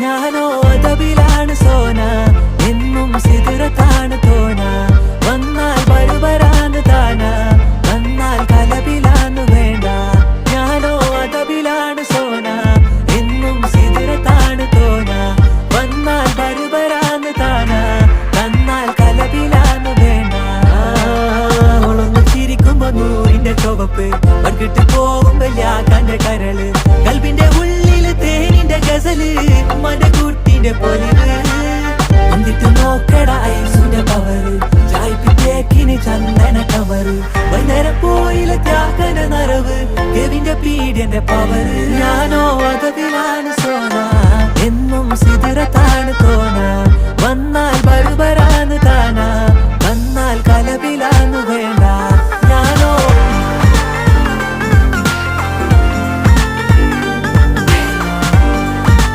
ഞാനോ തബിലാണ് സോന. എന്നും സിതിറത്താണ് തോന. വന്നാൽ വരുവരാന്ന് താന. വന്നാൽ കലബിലാന്ന് വേണ്ട. ഞാനോ തബിലാണ് സോന. എന്നും സിതിറത്താണ് തോന. വന്നാൽ വരുവരാന്ന് താന. തന്നാൽ കലബിലാന്ന് വേണ്ട. അവളൊന്ന് ചിരിക്കുമ്പോ നൂറിന്റെ ചുവപ്പ്. പങ്കിട്ട് പോകുമ്പോ തേനിന്റെ ഗസൽ മനകൂട്ടിന്റെ പൊലിവ്. എന്നിട്ട് നോക്കടാ ഐസുന്റെ പവറ്. ചായ്പിറ്റേക്കിന് ചന്ദന കവറ്. വൈകുന്നേരം പോയില്ല ത്യാഗന നരവ്. കെവിന്റെ പീഡിയന്റെ പവറ്. ഞാനോ സോന